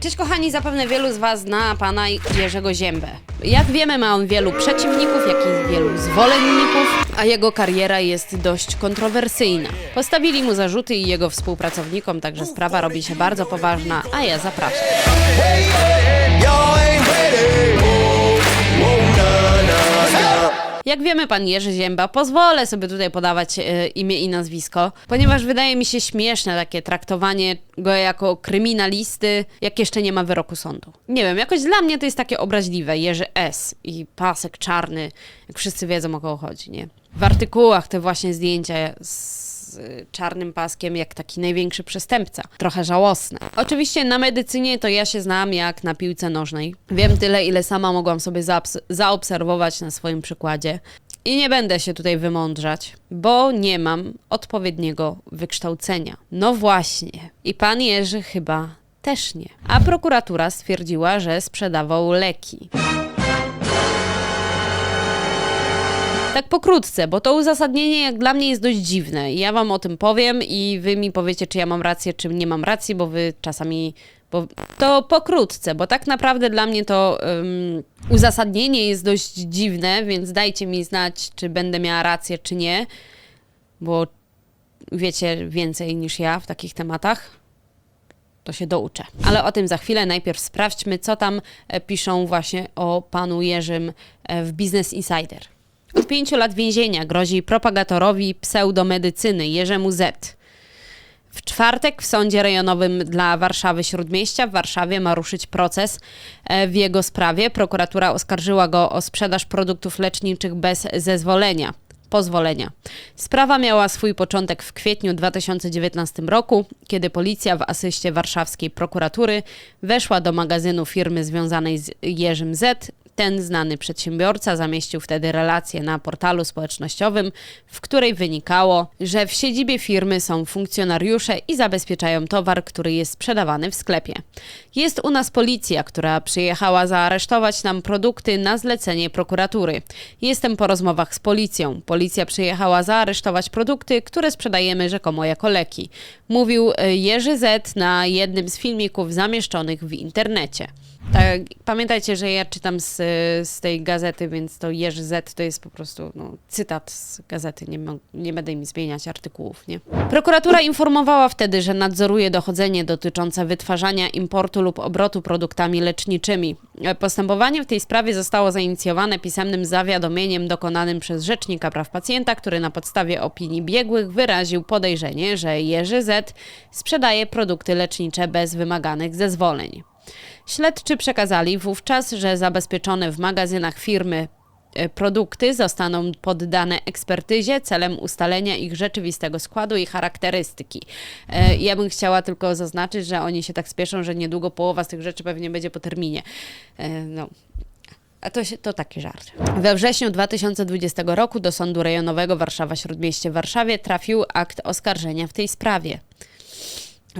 Cześć kochani, zapewne wielu z Was zna pana Jerzego Ziębę. Jak wiemy, ma on wielu przeciwników, jak i wielu zwolenników, a jego kariera jest dość kontrowersyjna. Postawili mu zarzuty i jego współpracownikom, także sprawa robi się bardzo poważna, a ja zapraszam. Jak wiemy, pan Jerzy Zięba, pozwolę sobie tutaj podawać e, imię i nazwisko, ponieważ wydaje mi się śmieszne takie traktowanie go jako kryminalisty, jak jeszcze nie ma wyroku sądu. Nie wiem, jakoś dla mnie to jest takie obraźliwe, Jerzy S. i pasek czarny, jak wszyscy wiedzą o kogo chodzi, nie? W artykułach te właśnie zdjęcia z czarnym paskiem jak taki największy przestępca. Trochę żałosne. Oczywiście na medycynie to ja się znam jak na piłce nożnej. Wiem tyle, ile sama mogłam sobie zaobs- zaobserwować na swoim przykładzie. I nie będę się tutaj wymądrzać, bo nie mam odpowiedniego wykształcenia. No właśnie. I pan Jerzy chyba też nie. A prokuratura stwierdziła, że sprzedawał leki. Tak pokrótce, bo to uzasadnienie jak dla mnie jest dość dziwne. Ja wam o tym powiem i wy mi powiecie, czy ja mam rację, czy nie mam racji, bo wy czasami. Bo to pokrótce, bo tak naprawdę dla mnie to ym, uzasadnienie jest dość dziwne, więc dajcie mi znać, czy będę miała rację, czy nie, bo wiecie więcej niż ja w takich tematach to się douczę. Ale o tym za chwilę. Najpierw sprawdźmy, co tam e, piszą właśnie o panu Jerzym e, w Business Insider. Od pięciu lat więzienia grozi propagatorowi pseudomedycyny Jerzemu Z. W czwartek w sądzie rejonowym dla Warszawy Śródmieścia w Warszawie ma ruszyć proces e, w jego sprawie. Prokuratura oskarżyła go o sprzedaż produktów leczniczych bez zezwolenia. Pozwolenia. Sprawa miała swój początek w kwietniu 2019 roku, kiedy policja w asyście warszawskiej prokuratury weszła do magazynu firmy związanej z Jerzym Z. Ten znany przedsiębiorca zamieścił wtedy relację na portalu społecznościowym, w której wynikało, że w siedzibie firmy są funkcjonariusze i zabezpieczają towar, który jest sprzedawany w sklepie. Jest u nas policja, która przyjechała zaaresztować nam produkty na zlecenie prokuratury. Jestem po rozmowach z policją. Policja przyjechała zaaresztować produkty, które sprzedajemy rzekomo jako leki. Mówił e, Jerzy Z na jednym z filmików zamieszczonych w internecie. Tak, pamiętajcie, że ja czytam z, z tej gazety, więc to Jerzy Z to jest po prostu no, cytat z gazety, nie, nie będę mi zmieniać artykułów, nie? Prokuratura informowała wtedy, że nadzoruje dochodzenie dotyczące wytwarzania, importu lub obrotu produktami leczniczymi. Postępowanie w tej sprawie zostało zainicjowane pisemnym zawiadomieniem dokonanym przez Rzecznika Praw Pacjenta, który na podstawie opinii biegłych wyraził podejrzenie, że Jerzy Z sprzedaje produkty lecznicze bez wymaganych zezwoleń. Śledczy przekazali wówczas, że zabezpieczone w magazynach firmy e, produkty zostaną poddane ekspertyzie celem ustalenia ich rzeczywistego składu i charakterystyki. E, Ja bym chciała tylko zaznaczyć, że oni się tak spieszą, że niedługo połowa z tych rzeczy pewnie będzie po terminie. E, No. A to, się, to taki żart. We wrześniu 2020 roku do Sądu Rejonowego Warszawa Śródmieście w Warszawie trafił akt oskarżenia w tej sprawie.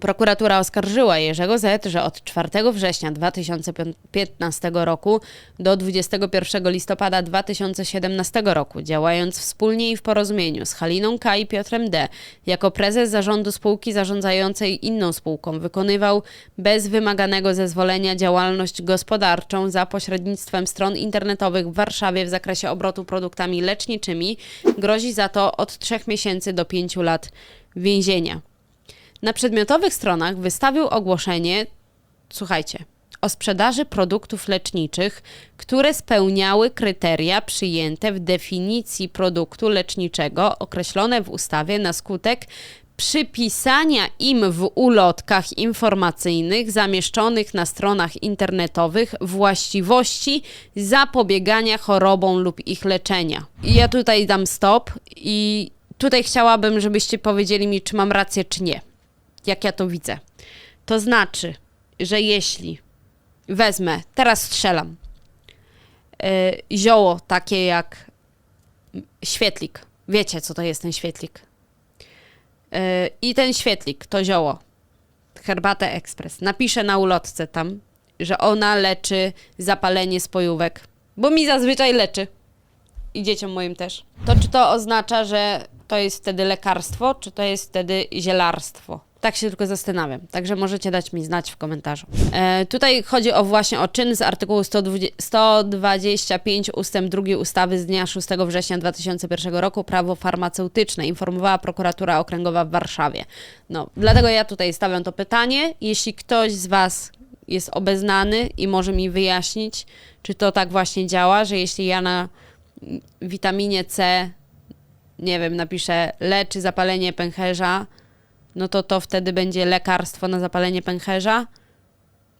Prokuratura oskarżyła Jerzego Z, że od 4 września 2015 roku do 21 listopada 2017 roku, działając wspólnie i w porozumieniu z Haliną K. i Piotrem D., jako prezes zarządu spółki zarządzającej inną spółką, wykonywał bez wymaganego zezwolenia działalność gospodarczą za pośrednictwem stron internetowych w Warszawie w zakresie obrotu produktami leczniczymi. Grozi za to od 3 miesięcy do 5 lat więzienia. Na przedmiotowych stronach wystawił ogłoszenie, słuchajcie, o sprzedaży produktów leczniczych, które spełniały kryteria przyjęte w definicji produktu leczniczego określone w ustawie na skutek przypisania im w ulotkach informacyjnych zamieszczonych na stronach internetowych właściwości zapobiegania chorobom lub ich leczenia. Ja tutaj dam stop i tutaj chciałabym, żebyście powiedzieli mi, czy mam rację, czy nie jak ja to widzę. To znaczy, że jeśli wezmę, teraz strzelam, yy, zioło takie jak świetlik, wiecie co to jest ten świetlik, yy, i ten świetlik, to zioło, herbatę ekspres, napiszę na ulotce tam, że ona leczy zapalenie spojówek, bo mi zazwyczaj leczy i dzieciom moim też. To czy to oznacza, że to jest wtedy lekarstwo, czy to jest wtedy zielarstwo? Tak się tylko zastanawiam. Także możecie dać mi znać w komentarzu. E, tutaj chodzi o właśnie o czyn z artykułu 120 125 ustęp 2 ustawy z dnia 6 września 2001 roku prawo farmaceutyczne, informowała prokuratura okręgowa w Warszawie. No, dlatego ja tutaj stawiam to pytanie. Jeśli ktoś z Was jest obeznany i może mi wyjaśnić, czy to tak właśnie działa, że jeśli ja na witaminie C, nie wiem, napiszę leczy zapalenie pęcherza, no to to wtedy będzie lekarstwo na zapalenie pęcherza?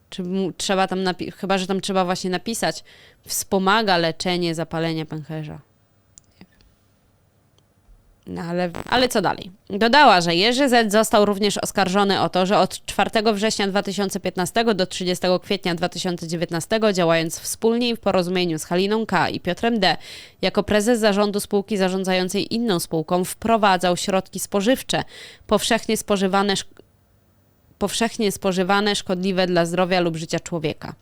Czy trzeba tam, chyba że tam trzeba właśnie napisać, wspomaga leczenie zapalenia pęcherza. No ale, ale co dalej? Dodała, że Jerzy Z. został również oskarżony o to, że od 4 września 2015 do 30 kwietnia 2019, działając wspólnie w porozumieniu z Haliną K. i Piotrem D., jako prezes zarządu spółki zarządzającej inną spółką, wprowadzał środki spożywcze, powszechnie spożywane, powszechnie spożywane, szkodliwe dla zdrowia lub życia człowieka.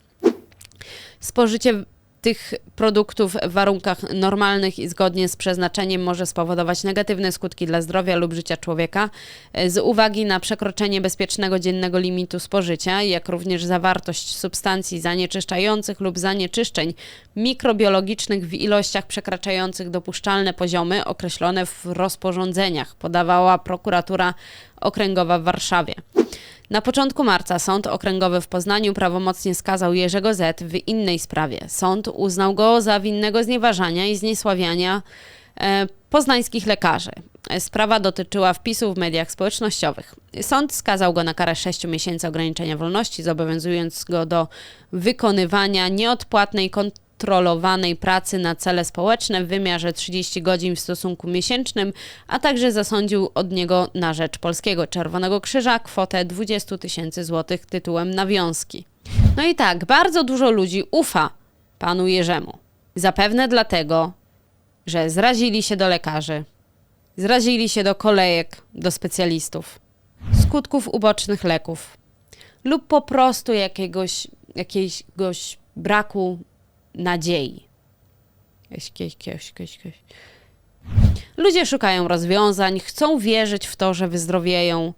Spożycie tych produktów w warunkach normalnych i zgodnie z przeznaczeniem może spowodować negatywne skutki dla zdrowia lub życia człowieka. Z uwagi na przekroczenie bezpiecznego dziennego limitu spożycia, jak również zawartość substancji zanieczyszczających lub zanieczyszczeń mikrobiologicznych w ilościach przekraczających dopuszczalne poziomy określone w rozporządzeniach, podawała prokuratura okręgowa w Warszawie. Na początku marca Sąd Okręgowy w Poznaniu prawomocnie skazał Jerzego Z w innej sprawie. Sąd uznał go za winnego znieważania i zniesławiania e, poznańskich lekarzy. Sprawa dotyczyła wpisów w mediach społecznościowych. Sąd skazał go na karę 6 miesięcy ograniczenia wolności, zobowiązując go do wykonywania nieodpłatnej kontrolowanej pracy na cele społeczne w wymiarze 30 godzin w stosunku miesięcznym, a także zasądził od niego na rzecz Polskiego Czerwonego Krzyża kwotę 20 tysięcy złotych tytułem nawiązki. No i tak, bardzo dużo ludzi ufa panu Jerzemu. Zapewne dlatego, że zrazili się do lekarzy, zrazili się do kolejek, do specjalistów, skutków ubocznych leków lub po prostu jakiegoś, jakiegoś braku nadziei. Jakieś, jakieś, jakieś, jakieś. Ludzie szukają rozwiązań, chcą wierzyć w to, że wyzdrowieją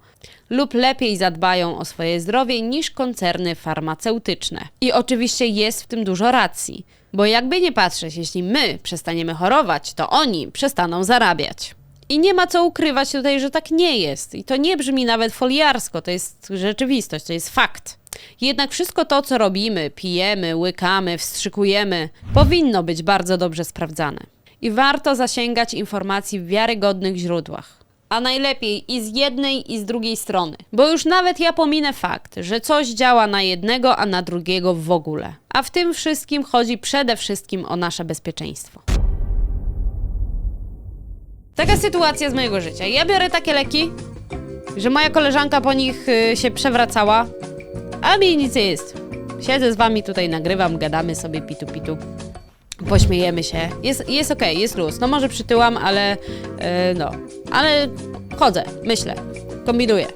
lub lepiej zadbają o swoje zdrowie niż koncerny farmaceutyczne. I oczywiście jest w tym dużo racji, bo jakby nie patrzeć, jeśli my przestaniemy chorować, to oni przestaną zarabiać. I nie ma co ukrywać tutaj, że tak nie jest. I to nie brzmi nawet foliarsko, to jest rzeczywistość, to jest fakt. Jednak wszystko to, co robimy, pijemy, łykamy, wstrzykujemy, powinno być bardzo dobrze sprawdzane. I warto zasięgać informacji w wiarygodnych źródłach. A najlepiej i z jednej, i z drugiej strony. Bo już nawet ja pominę fakt, że coś działa na jednego, a na drugiego w ogóle. A w tym wszystkim chodzi przede wszystkim o nasze bezpieczeństwo. Taka sytuacja z mojego życia. Ja biorę takie leki, że moja koleżanka po nich y, się przewracała, a mi nic nie jest. Siedzę z wami tutaj, nagrywam, gadamy sobie pitu pitu. Pośmiejemy się. Jest, jest okej, jest luz. No może przytyłam, ale y, no. Ale chodzę, myślę, kombinuję.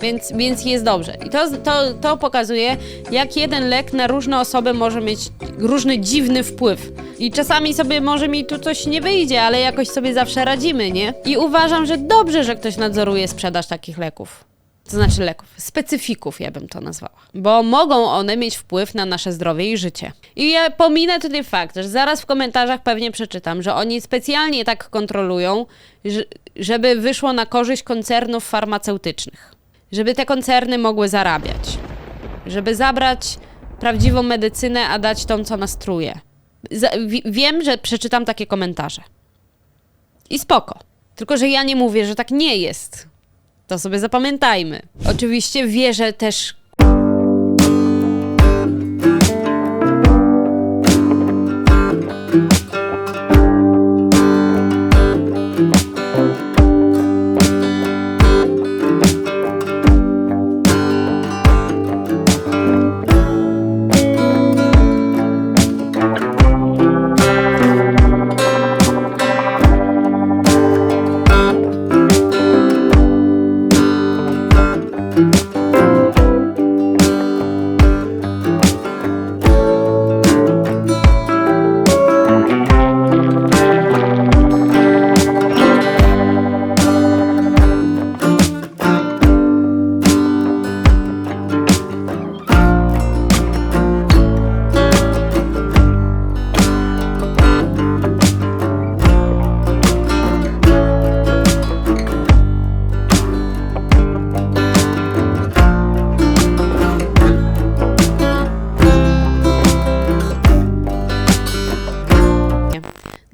Więc, więc jest dobrze. I to, to, to pokazuje, jak jeden lek na różne osoby może mieć różny dziwny wpływ. I czasami sobie może mi tu coś nie wyjdzie, ale jakoś sobie zawsze radzimy, nie? I uważam, że dobrze, że ktoś nadzoruje sprzedaż takich leków. To znaczy leków, specyfików ja bym to nazwała. Bo mogą one mieć wpływ na nasze zdrowie i życie. I ja pominę tutaj fakt, że zaraz w komentarzach pewnie przeczytam, że oni specjalnie tak kontrolują, że- żeby wyszło na korzyść koncernów farmaceutycznych. Żeby te koncerny mogły zarabiać. Żeby zabrać prawdziwą medycynę, a dać tą, co nas truje. Wiem, że przeczytam takie komentarze. I spoko. Tylko, że ja nie mówię, że tak nie jest. To sobie zapamiętajmy. Oczywiście wierzę też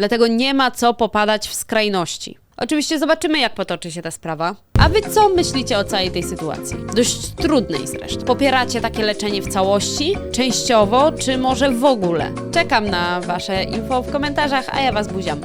Dlatego nie ma co popadać w skrajności. Oczywiście zobaczymy, jak potoczy się ta sprawa. A wy co myślicie o całej tej sytuacji? Dość trudnej zresztą. Popieracie takie leczenie w całości, częściowo, czy może w ogóle? Czekam na wasze info w komentarzach, a ja was buziam.